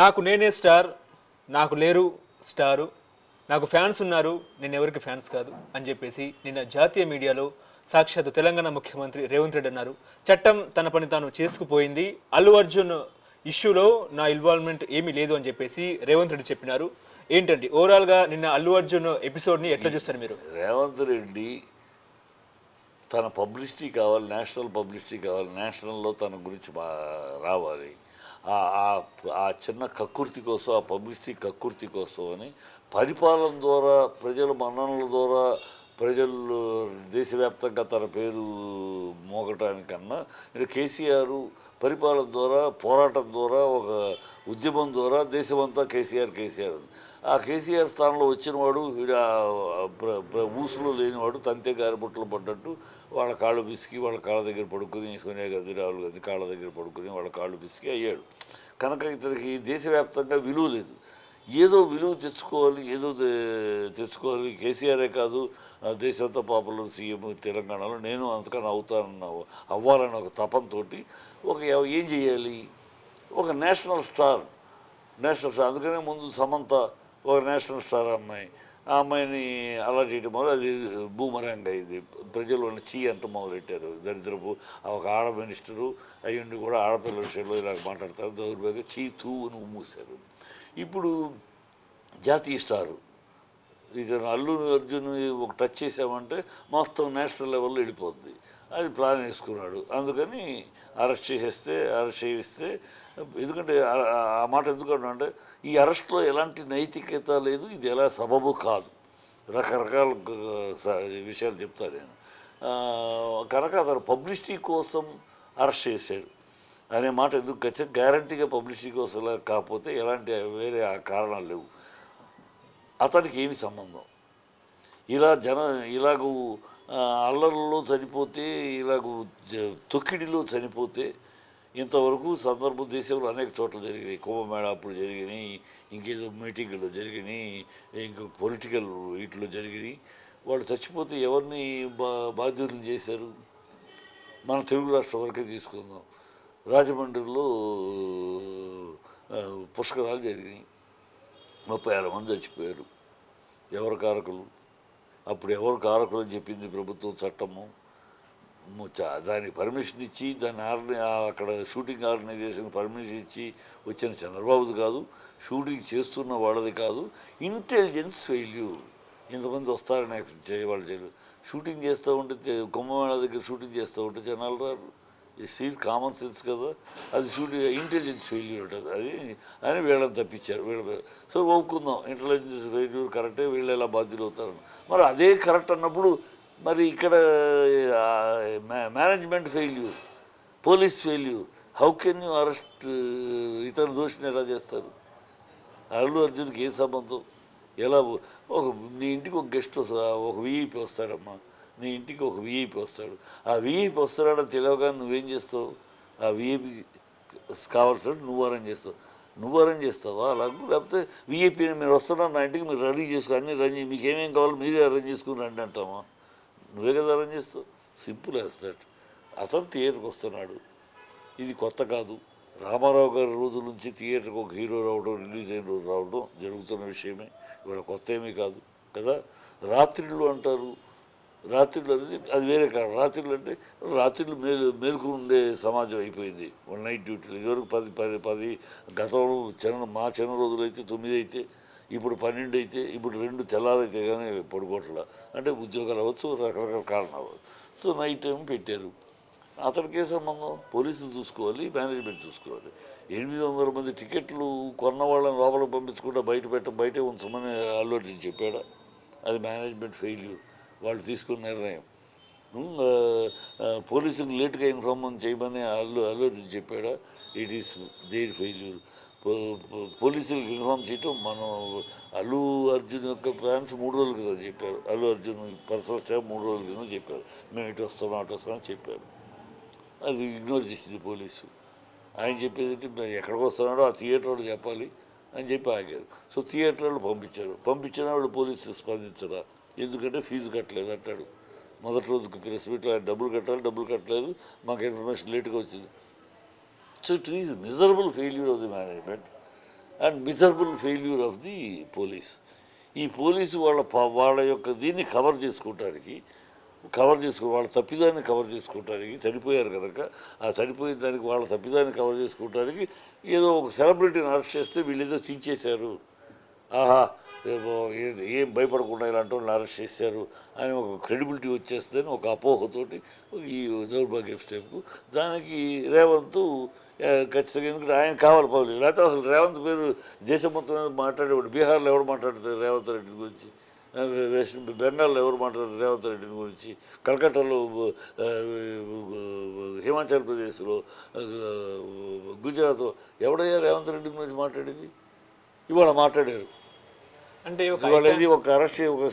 నాకు నేనే స్టార్ నాకు లేరు స్టారు నాకు ఫ్యాన్స్ ఉన్నారు నేను ఎవరికి ఫ్యాన్స్ కాదు అని చెప్పేసి నిన్న జాతీయ మీడియాలో సాక్షాత్ తెలంగాణ ముఖ్యమంత్రి రేవంత్ రెడ్డి అన్నారు. చట్టం తన పని తాను చేసుకుపోయింది. అల్లు అర్జున్ ఇష్యూలో నా ఇన్వాల్వ్మెంట్ ఏమీ లేదు అని చెప్పేసి రేవంత్ రెడ్డి చెప్పినారు. ఏంటండి ఓవరాల్గా నిన్న అల్లు అర్జున్ ఎపిసోడ్ని ఎట్లా చూస్తారు మీరు? రేవంత్ రెడ్డి తన పబ్లిసిటీ కావాలి నేషనల్ పబ్లిసిటీ కావాలి నేషనల్లో తన గురించి రావాలి. ఆ- ఆ- చిన్న కక్కుర్తి కోసం ఆ పబ్లిసిటీ కక్కుర్తి కోసం అని పరిపాలన ద్వారా ప్రజల మన్ననల ద్వారా ప్రజలు దేశవ్యాప్తంగా తన పేరు మోగటానికన్నా కేసీఆర్ పరిపాలన ద్వారా పోరాటం ద్వారా ఒక ఉద్యమం ద్వారా దేశమంతా కేసీఆర్ కేసీఆర్ ఉంది. ఆ కేసీఆర్ స్థానంలో వచ్చినవాడు ఊసులో లేనివాడు తంతే గారిబుట్టలు పడ్డట్టు వాళ్ళ కాళ్ళు పిసికి వాళ్ళ కాళ్ళ దగ్గర పడుకుని సోనియా గాంధీ రాహుల్ గాంధీ కాళ్ళ దగ్గర పడుకుని వాళ్ళ కాళ్ళు పిసికి అయ్యాడు. కనుక ఇతనికి దేశవ్యాప్తంగా విలువ లేదు. ఏదో విలువ తెచ్చుకోవాలి ఏదో తెచ్చుకోవాలి. కేసీఆరే కాదు దేశంతో పాపులర్ సీఎం తెలంగాణలో. నేను అంతకన్నా అవుతానన్న అవ్వాలన్న ఒక తపంతోటి ఒక ఏం చేయాలి? ఒక నేషనల్ స్టార్. National star. అందుకనే ముందు సమంత ఒక నేషనల్ స్టార్ అమ్మాయి. ఆ అమ్మాయిని అలా చేయటం వల్ల అది భూమరంగా అయింది. ప్రజలు వాళ్ళని చీ అంట మొదలెట్టారు. దరిద్రపు ఆ ఒక ఆడ మినిస్టరు అయ్యుండి కూడా ఆడపిల్ల విషయంలో ఇలా మాట్లాడతారు. దౌర్భాగ్య చీ తూ అని మూసారు ఇప్పుడు జాతీయ స్టారు. ఇతను అల్లు అర్జున్ ఒక టచ్ చేసామంటే మొత్తం నేషనల్ లెవెల్లో వెళ్ళిపోద్ది. అది ప్లాన్ వేసుకున్నాడు. అందుకని అరెస్ట్ చేసేస్తే అరెస్ట్ చేయిస్తే ఎందుకంటే ఆ- మాట ఎందుకంటే అంటే ఈ అరెస్ట్లో ఎలాంటి నైతికత లేదు ఇది ఎలా సబబు కాదు. రకరకాల స- విషయాలు చెప్తాను నేను. కనుక అతను పబ్లిసిటీ కోసం అరెస్ట్ చేశాడు. అనే మాట ఎందుకు ఖచ్చితంగా గ్యారంటీగా పబ్లిసిటీ కోసం ఇలా కాకపోతే ఎలాంటి వేరే కారణాలు లేవు. అతనికి ఏమి సంబంధం? ఇలా జన ఇలాగూ అల్లర్లలో చనిపోతే ఇలాగ తొక్కిడిలో చనిపోతే ఇంతవరకు సందర్భం దేశంలో అనేక చోట్ల జరిగినాయి. కుంభమేళ అప్పుడు జరిగినాయి ఇంకేదో మీటింగులు జరిగినాయి ఇంకా పొలిటికల్ వీటిలో జరిగినాయి. వాళ్ళు చచ్చిపోతే ఎవరిని బా బాధ్యులు చేశారు? మన తెలుగు రాష్ట్రం వరకే తీసుకుందాం. రాజమండ్రిలో పుష్కరాలు జరిగినాయి. ముప్పై ఆరు మంది చచ్చిపోయారు. ఎవరు కారకులు? అప్పుడు ఎవరు కారకులు అని చెప్పింది ప్రభుత్వం చట్టము? చ- దానికి పర్మిషన్ ఇచ్చి దాన్ని ఆర్గనై అక్కడ షూటింగ్ ఆర్గనైజేషన్ పర్మిషన్ ఇచ్చి వచ్చిన చంద్రబాబుది కాదు షూటింగ్ చేస్తున్న వాళ్ళది కాదు ఇంటెలిజెన్స్ ఫెయిల్యూర్ ఇంతమంది వస్తారని చేయవాళ్ళు చేయరు షూటింగ్ చేస్తూ ఉంటే కుంభమేళ దగ్గర షూటింగ్ చేస్తూ ఉంటే జనాలు రారు. ఈ సీట్ కామన్ సెన్స్ కదా. అది షూటింగ్ ఇంటెలిజెన్స్ ఫెయిల్యూర్ ఉంటుంది. అది అని వీళ్ళని తప్పించారు. వీళ్ళ సో ఒప్పుకుందాం. ఇంటెలిజెన్స్ ఫెయిల్యూర్ కరెక్టే వీళ్ళు ఎలా బాధ్యులు అవుతారు? మరి అదే కరెక్ట్ అన్నప్పుడు మరి ఇక్కడ management failure police failure how can you arrest ఇతర దోషిని ఎలా చేస్తారు? అల్లు అర్జున్కి ఏ సంబంధం? ఎలా ఒక నీ ఇంటికి ఒక గెస్ట్ వస్తా ఒక వీఐపీ వస్తాడమ్మా. నీ ఇంటికి ఒక విఐపి వస్తాడు. ఆ విఐపి వస్తాడని తెలియగానే నువ్వేం చేస్తావు? ఆ విఐపి కావాల్సినట్టు నువ్వు అరేంజ్ చేస్తావు. నువ్వు అరేంజ్ చేస్తావా? అలాగే లేకపోతే విఐపీని మీరు వస్తున్నారు నా ఇంటికి మీరు రెడీ చేసుకో అన్నీ రెడీ మీకు కావాలో మీరే అరేంజ్ చేసుకుని రండి అంటామా నువ్వే కదా అరేంజ్ చేస్తావు. Simple as that. అతను థియేటర్కి వస్తున్నాడు. ఇది కొత్త కాదు. రామారావు గారి రోజుల నుంచి థియేటర్కి ఒక హీరో రావడం రిలీజ్ అయిన రోజు రావడం జరుగుతున్న విషయమే. ఇవాళ కొత్త ఏమీ కాదు. కదా? రాత్రిళ్ళు అంటారు. రాత్రిళ్ళు అనేది అది వేరే కారణం. రాత్రిళ్ళు అంటే రాత్రిళ్ళు మేలు మేలుకు ఉండే సమాజం అయిపోయింది. వన్ నైట్ డ్యూటీలు ఇదివరకు పది పది పది గతంలో చిన్న మా చిన్న రోజులైతే తొమ్మిది అయితే ఇప్పుడు పన్నెండు అయితే ఇప్పుడు రెండు తెల్లారైతే కానీ పడుకోవట్లా. అంటే ఉద్యోగాలు అవ్వచ్చు రకరకాల కారణాలు అవ్వచ్చు. సో నైట్ టైం పెట్టారు. అతడికే సంబంధం? పోలీసులు చూసుకోవాలి మేనేజ్మెంట్ చూసుకోవాలి. ఎనిమిది వందల మంది టికెట్లు కొన్న వాళ్ళని లోపలికి పంపించకుండా బయట పెట్ట బయటే ఉంచమని అల్లు అర్జున్ చెప్పాడా? అది మేనేజ్మెంట్ ఫెయిల్యూర్. వాళ్ళు తీసుకున్న నిర్ణయం. ఉమ్, పోలీసులకు లేట్గా ఇన్ఫార్మ్ చేయమని అల్లు అల్లు అర్జున్ చెప్పాడా? ఇట్ ఈస్ దేర్ ఫెయిల్యూర్ పోలీసులకు ఇన్ఫార్మ్ చేయటం మనం అల్లు అర్జున్ యొక్క ప్లాన్స్ మూడు రోజుల క్రితం చెప్పారు. అల్లు అర్జున్ పర్సనల్ స్టాఫ్ మూడు రోజుల క్రితం చెప్పారు. మేము ఇటు వస్తున్నాం అటు వస్తున్నాం అని చెప్పారు. అది ఇగ్నోర్ చేసింది పోలీసు. ఆయన చెప్పేది ఏంటి, ఎక్కడికి వస్తున్నాడో ఆ థియేటర్ వాళ్ళు చెప్పాలి అని చెప్పి ఆగారు. సో థియేటర్ వాళ్ళు పంపించారు. పంపించిన వాళ్ళు పోలీసు స్పందించరా ఎందుకంటే ఫీజు కట్టలేదు అంటాడు. మొదటి రోజుకి ప్రెస్ మీట్లో ఆయన డబ్బులు కట్టాలి డబ్బులు కట్టలేదు మాకు ఇన్ఫర్మేషన్ లేట్గా వచ్చింది. So it is miserable failure of the management and miserable failure of the police. ఈ పోలీసు వాళ్ళ వాళ్ళ యొక్క దీన్ని కవర్ చేసుకోవటానికి కవర్ చేసుకో వాళ్ళ తప్పిదాన్ని కవర్ చేసుకోవటానికి చనిపోయారు కనుక ఆ చనిపోయిన దానికి వాళ్ళ తప్పిదాన్ని కవర్ చేసుకోవటానికి ఏదో ఒక సెలబ్రిటీని అరెస్ట్ చేస్తే వీళ్ళు ఏదో చించేశారు. ఆహా! ఏం భయపడకుండా ఇలాంటి వాళ్ళని అరెస్ట్ చేశారు అని ఒక క్రెడిబిలిటీ వచ్చేస్తుందని ఒక అపోహతోటి ఈ దౌర్భాగ్య స్టెప్కు. దానికి రేవంత్ ఖచ్చితంగా ఎందుకంటే ఆయన కావాలి పౌలు లేకపోతే అసలు రేవంత్ పేరు దేశం మొత్తం మాట్లాడేవాడు. బీహార్లో ఎవరు మాట్లాడతారు రేవంత్ రెడ్డి గురించి? వెస్ట్ బెంగాల్లో ఎవరు మాట్లాడతారు రేవంత్ రెడ్డి గురించి? కలకట్టాలో హిమాచల్ ప్రదేశ్లో గుజరాత్లో ఎవడయ్యా రేవంత్ రెడ్డి గురించి మాట్లాడేది? ఇవాళ మాట్లాడారు. అంటే ఒక ఇవాళ ఇది ఒక అరెస్ట్ ఒక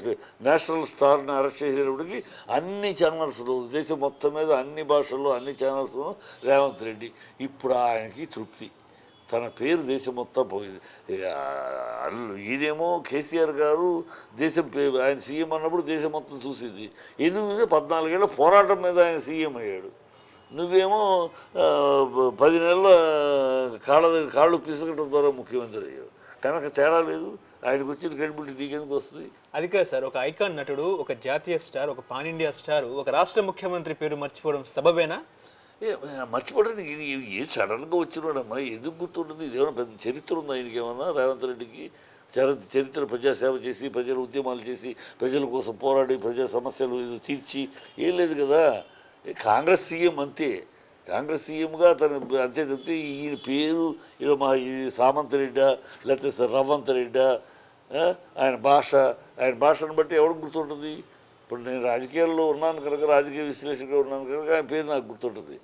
నేషనల్ స్టార్ని అరెస్ట్ చేసేటప్పటికి అన్ని ఛానల్స్లో దేశం మొత్తం మీద అన్ని భాషల్లో అన్ని ఛానల్స్లో రేవంత్ రెడ్డి. ఇప్పుడు ఆయనకి తృప్తి. తన పేరు దేశం మొత్తం పోయింది ఈయనేమో కేసీఆర్ గారు దేశం ఆయన సీఎం అన్నప్పుడు దేశం మొత్తం చూసింది. ఎందుకు పద్నాలుగేళ్ళ పోరాటం మీద ఆయన సీఎం అయ్యాడు. నువ్వేమో పది నెలల కాళ్ళ కాళ్ళు పిసకటం ద్వారా ముఖ్యమంత్రి అయ్యావు. కనుక తేడా లేదు. ఆయనకు వచ్చిన క్రెడిబిలిటీ నీకెందుకు వస్తుంది? అది కాదు సార్ ఒక ఐకాన్ నటుడు ఒక జాతీయ స్టార్ ఒక పాన్ ఇండియా స్టార్ ఒక రాష్ట్ర ముఖ్యమంత్రి పేరు మర్చిపోవడం సబబేనా? ఏ, మర్చిపోవడానికి ఇది ఏ సడన్గా వచ్చినాడమ్మా? ఎందుకు గుర్తుంటుంది? ఇదేమైనా పెద్ద చరిత్ర ఉందా ఆయనకి ఏమన్నా రేవంత్ రెడ్డికి చరిత్ర చరిత్ర ప్రజాసేవ చేసి ప్రజల ఉద్యమాలు చేసి ప్రజల కోసం పోరాడి ప్రజా సమస్యలు ఇది తీర్చి ఏం లేదు కదా? కాంగ్రెస్ సీఎం అంతే. కాంగ్రెస్ సీఎంగా తన అంతే తప్పితే ఈయన పేరు ఏదో మా ఈ సామంత్ రెడ్డా లేకపోతే రవంత్ రెడ్డా ఆయన భాష ఆయన భాషను బట్టి ఎవరికి గుర్తుంటుంది? ఇప్పుడు నేను రాజకీయాల్లో ఉన్నాను కనుక రాజకీయ విశ్లేషకుడు ఉన్నాను కనుక ఆయన పేరు నాకు గుర్తుంటుంది.